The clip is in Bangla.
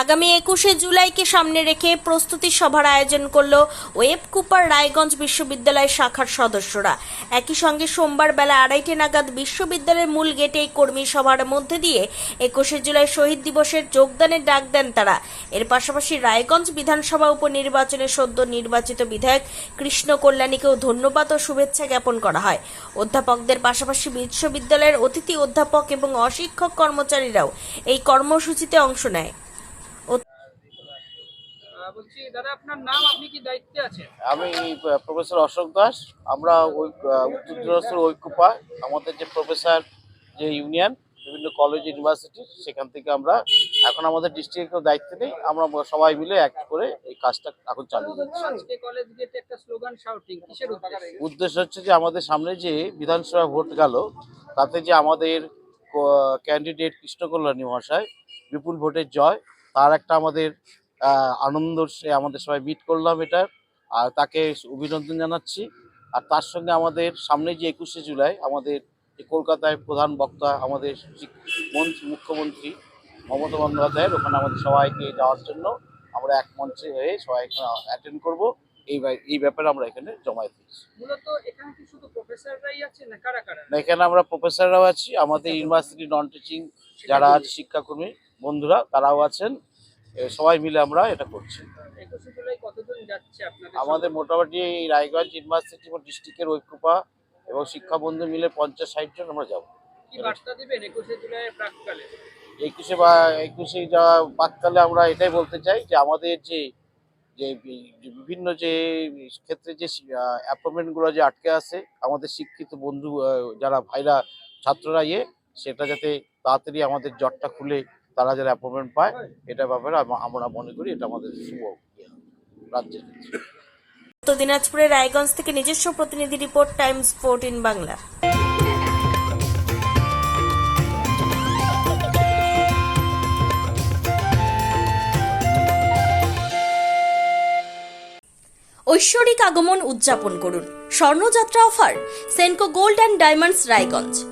আগামী একুশে জুলাইকে সামনে রেখে প্রস্তুতি সভার আয়োজন করল ওয়েব কুপার রায়গঞ্জ বিশ্ববিদ্যালয় শাখার সদস্যরা। একই সঙ্গে সোমবার বেলা আড়াইটে নাগাদ বিশ্ববিদ্যালয়ের মূল গেটে এই কর্মী সভার মধ্যে দিয়ে একুশে জুলাই শহীদ দিবসের যোগদানের ডাক দেন তারা। এর পাশাপাশি রায়গঞ্জ বিধানসভা উপনির্বাচনে সদ্য নির্বাচিত বিধায়ক কৃষ্ণ কল্যাণীকেও ধন্যবাদ ও শুভেচ্ছা জ্ঞাপন করা হয়। অধ্যাপকদের পাশাপাশি বিশ্ববিদ্যালয়ের অতিথি অধ্যাপক এবং অশিক্ষক কর্মচারীরাও এই কর্মসূচিতে অংশ নেয়। বলছি দাদা আপনার নাম আপনি কি দায়িত্বে আছেন? আমি প্রফেসর অশোক দাস। আমরা উত্তর দিনাজপুর ঐক্যপা আমাদের যে প্রফেসর যে ইউনিয়ন বিভিন্ন কলেজ ইউনিভার্সিটি সেখান থেকে আমরা এখন আমাদের ডিস্ট্রিক্টের দায়িত্ব নেই। আমরা সবাই মিলে এক করে এই কাজটা এখন চালিয়ে যাচ্ছি উদ্দেশ্যে? হচ্ছে যে আমাদের সামনে যে বিধানসভা ভোট গেল তাতে যে আমাদের ক্যান্ডিডেট কৃষ্ণকল্যাণী মহাশয় বিপুল ভোটের জয় তার একটা আমাদের আনন্দ সে আমাদের সবাই মিট করলাম এটার আর তাকে অভিনন্দন জানাচ্ছি। আর তার সঙ্গে আমাদের সামনে যে একুশে জুলাই আমাদের কলকাতায় প্রধান বক্তা আমাদের মন্ত্রী মুখ্যমন্ত্রী মমতা বন্দ্যোপাধ্যায়ের ওখানে আমাদের সবাইকে যাওয়ার জন্য আমরা এক মঞ্চে হয়ে সবাই অ্যাটেন্ড করব। এই এই ব্যাপারে আমরা এখানে জমায়েত হয়েছি। এখানে প্রফেসররাই আছে না এখানে আমরা প্রফেসররাও আছি। আমাদের ইউনিভার্সিটি নন টিচিং যারা আছে শিক্ষাকর্মী বন্ধুরা তারাও আছেন। সবাই মিলে আমরা এটা করছি। আমাদের মোটামুটি এই রায়গঞ্জ ইউনিভার্সিটি এবং ডিস্ট্রিক্টের ঐক্যপা এবং শিক্ষা বন্ধু মিলে পঞ্চাশ ষাট জন আমরা যাব। একুশে বা একুশে যা বাককালে আমরা এটাই বলতে চাই যে আমাদের যে যে বিভিন্ন যে ক্ষেত্রে যে অ্যাপয়েন্টমেন্টগুলো যে আটকে আছে আমাদের শিক্ষিত বন্ধু যারা ভাইরা ছাত্ররা ইয়ে সেটা যাতে তাড়াতাড়ি আমাদের জটটা খুলে তারা যারা অ্যাপয়েন্টমেন্ট পায় এটা ব্যাপারে আম- আমরা মনে করি এটা আমাদের শুভ ইয়ে, রাজ্যের উত্তর দিনাজপুরের রায়গঞ্জ থেকে নিজস্ব প্রতিনিধি রিপোর্ট টাইমস ফোরটিন বাংলা। ঐশ্বরিক আগমন উদযাপন করুন। স্বর্ণযাত্রা offer Senco gold and diamonds Raiganj.